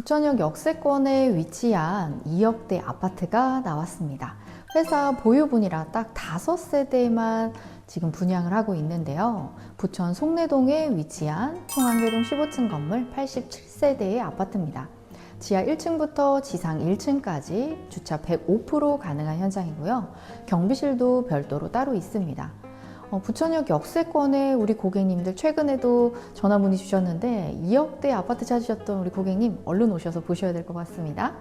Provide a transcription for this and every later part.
부천역 역세권에 위치한 2억대 아파트가 나왔습니다. 회사 보유분이라 딱 다섯 세대만 지금 분양을 하고 있는데요. 부천 송내동에 위치한 청안교동 15층 건물 87세대의 아파트입니다. 지하 1층부터 지상 1층까지 주차 105% 가능한 현장이고요. 경비실도 별도로 따로 있습니다. 어, 부천역 역세권에 우리 고객님들 최근에도 전화 문의 주셨는데 2억대 아파트 찾으셨던 우리 고객님 얼른 오셔서 보셔야 될 것 같습니다.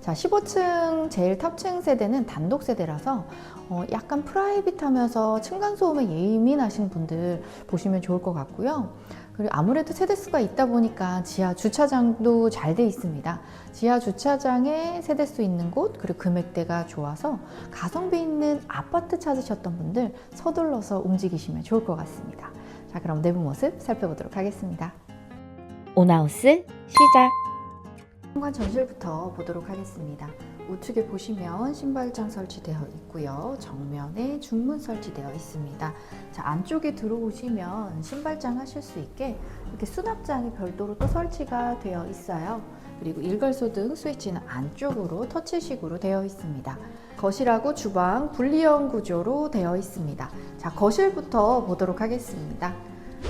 자, 15층 제일 탑층 세대는 단독 세대라서 어, 약간 프라이빗하면서 층간소음에 예민하신 분들 보시면 좋을 것 같고요. 그리고 아무래도 세대수가 있다 보니까 지하 주차장도 잘 돼 있습니다. 지하 주차장에 세대수 있는 곳, 그리고 금액대가 좋아서 가성비 있는 아파트 찾으셨던 분들 서둘러서 움직이시면 좋을 것 같습니다. 자, 그럼 내부 모습 살펴보도록 하겠습니다. 온하우스 시작. 현관 전실부터 보도록 하겠습니다. 우측에 보시면 신발장 설치되어 있고요. 정면에 중문 설치되어 있습니다. 자, 안쪽에 들어오시면 신발장 하실 수 있게 이렇게 수납장이 별도로 또 설치가 되어 있어요. 그리고 일괄소 등 스위치는 안쪽으로 터치식으로 되어 있습니다. 거실하고 주방 분리형 구조로 되어 있습니다. 자, 거실부터 보도록 하겠습니다.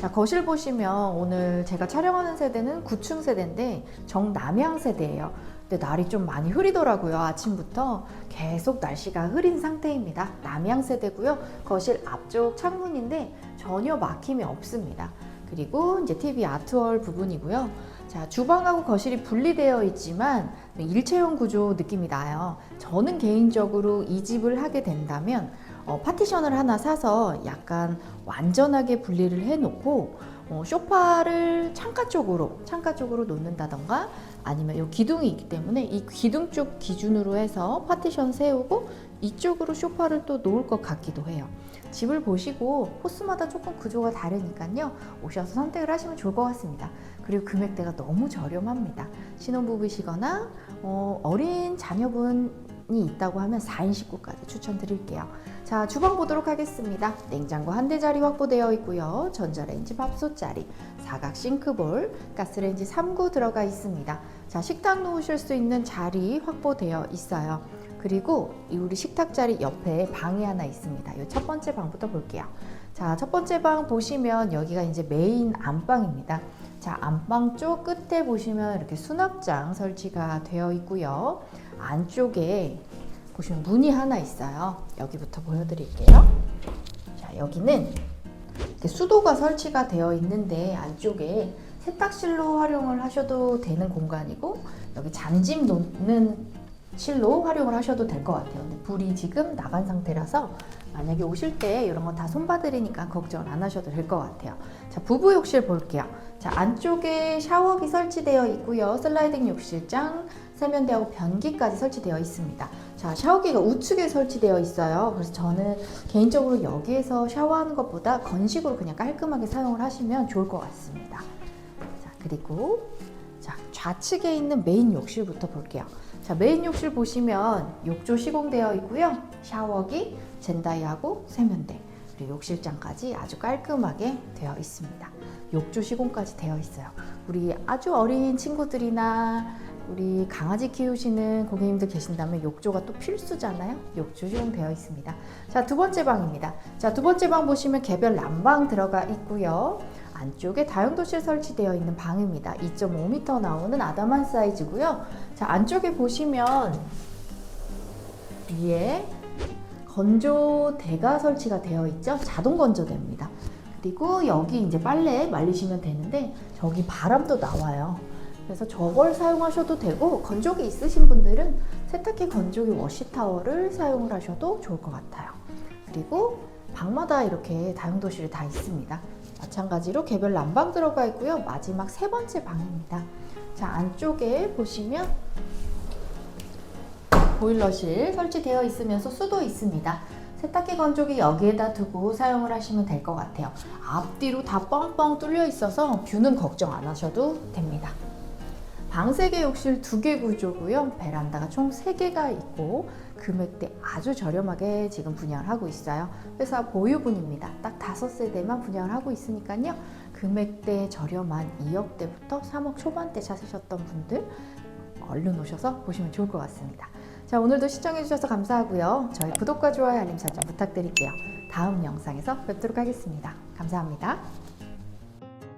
자, 거실 보시면 오늘 제가 촬영하는 세대는 9층 세대인데 정남향 세대예요. 근데 날이 좀 많이 흐리더라고요. 아침부터 계속 날씨가 흐린 상태입니다. 남향 세대고요. 거실 앞쪽 창문인데 전혀 막힘이 없습니다. 그리고 이제 TV 아트월 부분이고요. 자, 주방하고 거실이 분리되어 있지만 일체형 구조 느낌이 나요. 저는 개인적으로 이 집을 하게 된다면 어, 파티션을 하나 사서 약간 완전하게 분리를 해놓고 어, 소파를 창가 쪽으로 창가 쪽으로 놓는다던가 아니면 이 기둥이 있기 때문에 이 기둥 쪽 기준으로 해서 파티션 세우고 이쪽으로 소파를 또 놓을 것 같기도 해요. 집을 보시고 호수마다 조금 구조가 다르니까요. 오셔서 선택을 하시면 좋을 것 같습니다. 그리고 금액대가 너무 저렴합니다. 신혼부부시거나 어, 어린 자녀분이 있다고 하면 4인 식구까지 추천드릴게요. 자, 주방 보도록 하겠습니다. 냉장고 한 대 자리 확보되어 있고요. 전자레인지 밥솥 자리, 사각 싱크볼, 가스레인지 3구 들어가 있습니다. 자, 식탁 놓으실 수 있는 자리 확보되어 있어요. 그리고 이 우리 식탁 자리 옆에 방이 하나 있습니다. 이 첫 번째 방부터 볼게요. 자, 첫 번째 방 보시면 여기가 이제 메인 안방입니다. 자, 안방 쪽 끝에 보시면 이렇게 수납장 설치가 되어 있고요. 안쪽에 보시면 문이 하나 있어요. 여기부터 보여드릴게요. 자, 여기는 이렇게 수도가 설치가 되어 있는데 안쪽에 세탁실로 활용을 하셔도 되는 공간이고 여기 잔짐 놓는 실로 활용을 하셔도 될 것 같아요. 근데 불이 지금 나간 상태라서 만약에 오실 때 이런 거 다 손봐드리니까 걱정 안 하셔도 될 것 같아요. 자, 부부 욕실 볼게요. 자, 안쪽에 샤워기 설치되어 있고요. 슬라이딩 욕실장, 세면대하고 변기까지 설치되어 있습니다. 자, 샤워기가 우측에 설치되어 있어요. 그래서 저는 개인적으로 여기에서 샤워하는 것보다 건식으로 그냥 깔끔하게 사용을 하시면 좋을 것 같습니다. 자, 그리고 자, 좌측에 있는 메인 욕실부터 볼게요. 자, 메인 욕실 보시면 욕조 시공되어 있고요. 샤워기, 젠다이하고 세면대, 그리고 욕실장까지 아주 깔끔하게 되어 있습니다. 욕조 시공까지 되어 있어요. 우리 아주 어린 친구들이나 우리 강아지 키우시는 고객님들 계신다면 욕조가 또 필수잖아요. 욕조 시공되어 있습니다. 자, 두 번째 방입니다. 자, 두 번째 방 보시면 개별 난방 들어가 있고요. 안쪽에 다용도실 설치되어 있는 방입니다. 2.5m 나오는 아담한 사이즈고요. 자, 안쪽에 보시면 위에 건조대가 설치가 되어 있죠. 자동 건조대입니다. 그리고 여기 이제 빨래 말리시면 되는데 저기 바람도 나와요. 그래서 저걸 사용하셔도 되고 건조기 있으신 분들은 세탁기 건조기 워시타워를 사용을 하셔도 좋을 것 같아요. 그리고 방마다 이렇게 다용도실이 다 있습니다. 마찬가지로 개별 난방 들어가 있고요. 마지막 세 번째 방입니다. 자, 안쪽에 보시면 보일러실 설치되어 있으면서 수도 있습니다. 세탁기 건조기 여기에다 두고 사용을 하시면 될 것 같아요. 앞뒤로 다 뻥뻥 뚫려 있어서 뷰는 걱정 안 하셔도 됩니다. 방 3개 욕실 2개 구조고요. 베란다가 총 3개가 있고 금액대 아주 저렴하게 지금 분양을 하고 있어요. 회사 보유분입니다. 딱 5세대만 분양을 하고 있으니까요. 금액대 저렴한 2억대부터 3억 초반대 찾으셨던 분들 얼른 오셔서 보시면 좋을 것 같습니다. 자, 오늘도 시청해주셔서 감사하고요. 저희 구독과 좋아요, 알림 설정 부탁드릴게요. 다음 영상에서 뵙도록 하겠습니다. 감사합니다.